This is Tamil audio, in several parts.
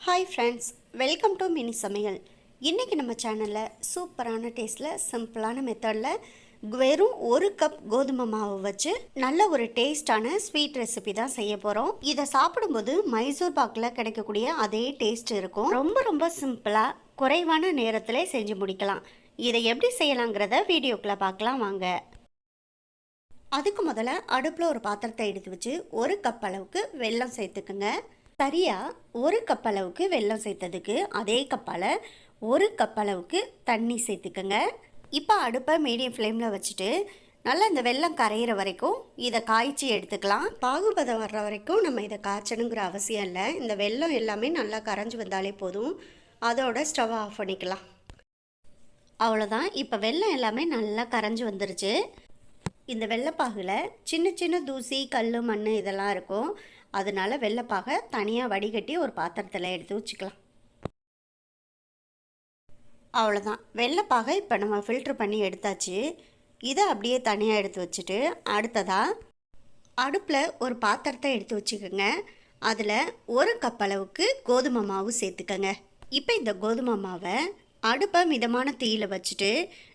Hi friends welcome to mini சமையல் இன்றைக்கி நம்ம சேனலில் சூப்பரான டேஸ்ட்டில் சிம்பிளான மெத்தடில் வெறும் ஒரு கப் கோதுமை மாவு வச்சு நல்ல ஒரு டேஸ்டான ஸ்வீட் ரெசிபி தான் செய்ய போகிறோம் இதை சாப்பிடும்போது மைசூர் பாக்கில் கிடைக்கக்கூடிய அதே டேஸ்ட் இருக்கும். ரொம்ப ரொம்ப சிம்பிளாக குறைவான நேரத்தில் செஞ்சு முடிக்கலாம். இதை எப்படி செய்யலாங்கிறத வீடியோக்குள்ளே பார்க்கலாம் வாங்க. அதுக்கு முதல்ல அடுப்பில் ஒரு பாத்திரத்தை எடுத்து வச்சு ஒரு கப் அளவுக்கு வெல்லம் சேர்த்துக்குங்க. சரியாக ஒரு கப் அளவுக்கு வெல்லம் சேர்த்ததுக்கு அதே கப்பால் ஒரு கப் அளவுக்கு தண்ணி சேர்த்துக்கோங்க. இப்போ அடுப்பை மீடியம் ஃப்ளேமில் வச்சுட்டு நல்லா இந்த வெள்ளம் கரையிற வரைக்கும் இதை காய்ச்சி எடுத்துக்கலாம். பாகுபதம் வர்ற வரைக்கும் நம்ம இதை காய்ச்சணுங்கிற அவசியம் இல்லை. இந்த வெல்லம் எல்லாமே நல்லா கரைஞ்சி வந்தாலே போதும். அதோட ஸ்டவ் ஆஃப் பண்ணிக்கலாம். அவ்வளோதான் இப்போ வெள்ளம் எல்லாமே நல்லா கரைஞ்சி வந்துருச்சு. இந்த வெள்ளைப்பாகில் சின்ன சின்ன தூசி கல் மண் இதெல்லாம் இருக்கும். அதனால வெள்ளைப்பாகை தனியாக வடிகட்டி ஒரு பாத்திரத்தில் எடுத்து வச்சுக்கலாம். அவ்வளோதான் வெள்ளைப்பாகை இப்போ நம்ம ஃபில்ட்ரு பண்ணி எடுத்தாச்சு. இதை அப்படியே தனியாக எடுத்து வச்சுட்டு அடுத்ததாக அடுப்பில் ஒரு பாத்திரத்தை எடுத்து வச்சுக்கோங்க. அதில் ஒரு கப் அளவுக்கு கோதுமை மாவு சேர்த்துக்கங்க. இப்போ இந்த கோதுமை மாவை அடுப்பை மிதமான தீயில் வச்சுட்டு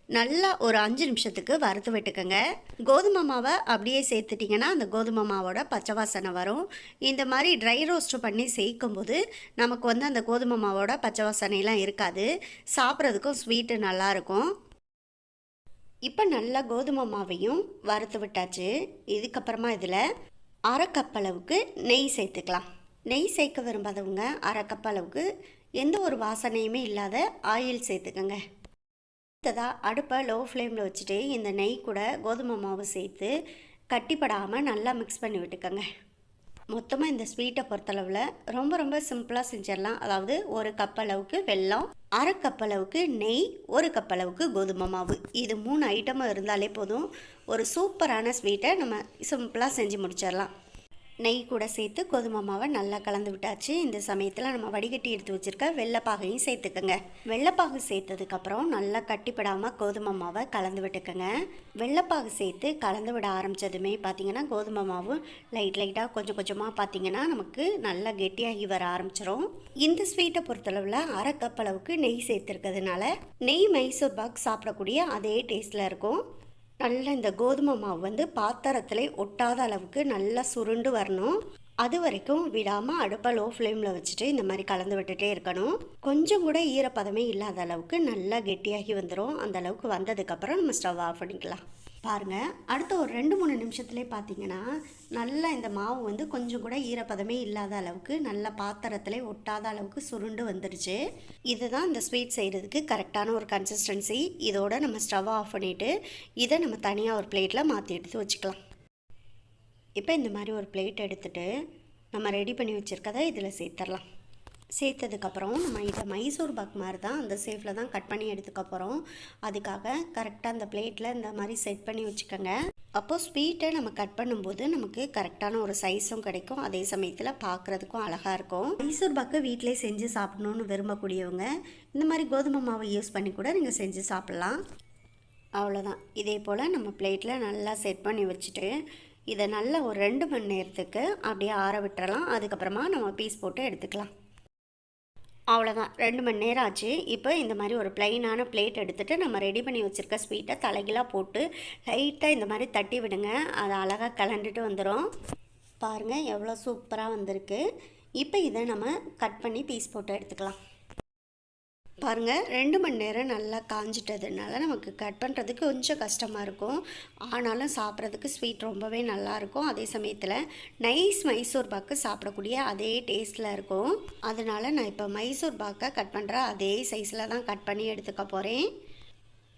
நல்லா ஒரு அஞ்சு நிமிஷத்துக்கு வறுத்து விட்டுக்கோங்க. கோதுமை மாவை அப்படியே சேர்த்துட்டிங்கன்னா அந்த கோதுமை மாவோட பச்சை வாசனை வரும். இந்த மாதிரி ட்ரை ரோஸ்ட் பண்ணி சேர்க்கும்போது நமக்கு வந்து அந்த கோதுமை மாவோட பச்சை வாசனைலாம் இருக்காது. சாப்பிட்றதுக்கும் ஸ்வீட்டு நல்லாயிருக்கும் இப்போ நல்லா கோதுமை மாவையும் வறுத்து விட்டாச்சு. இதுக்கப்புறமா இதில் அரை கப் அளவுக்கு நெய் சேர்த்துக்கலாம். நெய் சேர்க்க விரும்பாதவங்க அரை கப் அளவுக்கு எந்த ஒரு வாசனையுமே இல்லாத ஆயில் சேர்த்துக்கோங்க. அடுத்ததாக அடுப்பை லோ ஃப்ளேமில் வச்சுட்டு இந்த நெய் கூட கோதுமை மாவு சேர்த்து கட்டிப்படாமல் நல்லா மிக்ஸ் பண்ணி விட்டுக்கோங்க. மொத்தமாக இந்த ஸ்வீட்டை பொறுத்தளவில் ரொம்ப ரொம்ப சிம்பிளாக செஞ்சிடலாம். அதாவது ஒரு கப் அளவுக்கு வெல்லம் அரை கப் அளவுக்கு நெய் ஒரு கப் அளவுக்கு கோதுமை மாவு. இது மூணு ஐட்டமும் இருந்தாலே போதும். ஒரு சூப்பரான ஸ்வீட்டை நம்ம சிம்பிளாக செஞ்சு முடிச்சிடலாம். நெய் கூட சேர்த்து கோதுமை மாவை நல்லா கலந்து விட்டாச்சு. இந்த சமயத்தில் நம்ம வடிகட்டி எடுத்து வச்சுருக்க வெள்ளைப்பாகையும் சேர்த்துக்கோங்க. வெள்ளைப்பாகு சேர்த்ததுக்கப்புறம் நல்லா கட்டிப்படாமல் கோதுமை மாவை கலந்து விட்டுக்கோங்க. வெள்ளைப்பாகு சேர்த்து கலந்து விட ஆரம்பித்ததுமே பார்த்திங்கன்னா கோதுமை மாவு லைட் லைட்டாக கொஞ்சம் கொஞ்சமாக பார்த்தீங்கன்னா நமக்கு நல்லா கெட்டியாகி வர ஆரம்பிச்சிடும் இந்த ஸ்வீட்டை பொறுத்தளவில் அரை கப் அளவுக்கு நெய் சேர்த்துருக்கிறதுனால நெய் மைசூர் பாக் சாப்பிடக்கூடிய அதே டேஸ்ட்டில் இருக்கும். நல்ல இந்த கோதுமை மாவு வந்து பாத்திரத்தில் ஒட்டாத அளவுக்கு நல்லா சுருண்டு வரணும். அது வரைக்கும் விடாமல் அடுப்பை லோ ஃப்ளேமில் வச்சுட்டு இந்த மாதிரி கலந்து விட்டுட்டே இருக்கணும். கொஞ்சம் கூட ஈரப்பதமே இல்லாத அளவுக்கு நல்லா கெட்டியாகி வந்துடும் அந்த அளவுக்கு வந்ததுக்கப்புறம் நம்ம ஸ்டவ் ஆஃப் பண்ணிக்கலாம். பாருங்கள் அடுத்த ஒரு ரெண்டு மூணு நிமிஷத்துலேயே பார்த்தீங்கன்னா நல்லா இந்த மாவு வந்து கொஞ்சம் கூட ஈரப்பதமே இல்லாத அளவுக்கு நல்லா பாத்திரத்தில் ஒட்டாத அளவுக்கு சுருண்டு வந்துடுச்சு இதுதான் இந்த ஸ்வீட் செய்கிறதுக்கு கரெக்டான ஒரு கன்சிஸ்டன்சி இதோட நம்ம ஸ்டவ் ஆஃப் பண்ணிவிட்டு இதை நம்ம தனியாக ஒரு பிளேட்டில் மாற்றி எடுத்து வச்சுக்கலாம். இப்போ இந்த மாதிரி ஒரு பிளேட் எடுத்துகிட்டு நம்ம ரெடி பண்ணி வச்சுருக்கதை இதில் சேர்த்துடலாம். சேர்த்ததுக்கப்புறம் நம்ம இதை மைசூர் பாக் மாதிரி தான் அந்த சேஃபில் தான் கட் பண்ணி எடுத்துக்க போகிறோம் அதுக்காக கரெக்டாக அந்த பிளேட்டில் இந்த மாதிரி செட் பண்ணி வச்சுக்கோங்க. அப்போது ஸ்வீட்டை நம்ம கட் பண்ணும்போது நமக்கு கரெக்டான ஒரு சைஸும் கிடைக்கும். அதே சமயத்தில் பார்க்குறதுக்கும் அழகாக இருக்கும். மைசூர் பாக்கு வீட்டிலே செஞ்சு சாப்பிடணுன்னு விரும்பக்கூடியவங்க இந்த மாதிரி கோதுமை மாவை யூஸ் பண்ணி கூட நீங்கள் செஞ்சு சாப்பிட்லாம். அவ்வளோதான் இதே போல் நம்ம பிளேட்டில் நல்லா செட் பண்ணி வச்சுட்டு இதை நல்லா ஒரு ரெண்டு மணி நேரத்துக்கு அப்படியே ஆற விட்டுறலாம். அதுக்கப்புறமா நம்ம பீஸ் போட்டு எடுத்துக்கலாம். அவ்வளோதான் ரெண்டு மணி நேரம் ஆச்சு. இப்போ இந்த மாதிரி ஒரு ப்ளைனான பிளேட் எடுத்துகிட்டு நம்ம ரெடி பண்ணி வச்சுருக்க ஸ்வீட்டை தலைகிலாக போட்டு லைட்டாக இந்த மாதிரி தட்டி விடுங்க. அதை அழகாக கலண்டுட்டு வந்துடும் பாருங்கள் எவ்வளோ சூப்பராக வந்திருக்கு. இப்போ இதை நம்ம கட் பண்ணி பீஸ் போட்டு எடுத்துக்கலாம். பாருங்கள் ரெண்டு மணி நேரம் நல்லா காஞ்சிட்டதுனால நமக்கு கட் பண்ணுறதுக்கு கொஞ்சம் கஷ்டமாக இருக்கும். ஆனாலும் சாப்பிட்றதுக்கு ஸ்வீட் ரொம்பவே நல்லாயிருக்கும் அதே சமயத்தில் நைஸ் மைசூர் பாக்கு சாப்பிடக்கூடிய அதே டேஸ்ட்டில் இருக்கும். அதனால் நான் இப்போ மைசூர் பாக்கை கட் பண்ணுற அதே சைஸில் தான் கட் பண்ணி எடுத்துக்க போகிறேன்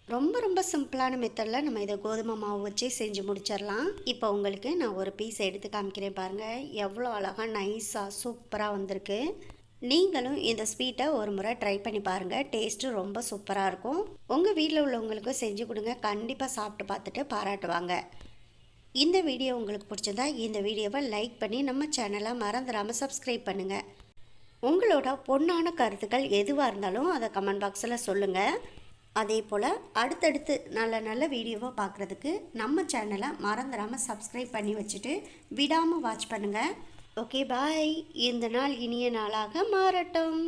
ரொம்ப ரொம்ப சிம்பிளான மெத்தடில் நம்ம இதை கோதுமை மாவு வச்சு செஞ்சு முடிச்சிடலாம். இப்போ உங்களுக்கு நான் ஒரு பீஸ் எடுத்து காமிக்கிறேன் பாருங்கள் எவ்வளோ அழகாக நைஸாக சூப்பராக வந்திருக்கு. நீங்களும் இந்த ஸ்வீட்டை ஒரு முறை ட்ரை பண்ணி பாருங்கள் டேஸ்ட்டு ரொம்ப சூப்பராக இருக்கும். உங்கள் வீட்டில் உள்ளவங்களுக்கும் செஞ்சு கொடுங்க. கண்டிப்பாக சாப்பிட்டு பார்த்துட்டு பாராட்டுவாங்க. இந்த வீடியோ உங்களுக்கு பிடிச்சதா இந்த வீடியோவை லைக் பண்ணி நம்ம சேனலை மறந்துடாமல் சப்ஸ்கிரைப் பண்ணுங்கள் உங்களோட பொண்ணான கருத்துக்கள் எதுவாக இருந்தாலும் அதை கமெண்ட் பாக்ஸில் சொல்லுங்கள் அதே போல் அடுத்தடுத்து நல்ல நல்ல வீடியோவை பார்க்குறதுக்கு நம்ம சேனலை மறந்துடாமல் சப்ஸ்கிரைப் பண்ணி வச்சுட்டு விடாமல் வாட்ச் பண்ணுங்கள் ஓகே பாய் இந்த நாள் இனிய நாளாக மாறட்டும்.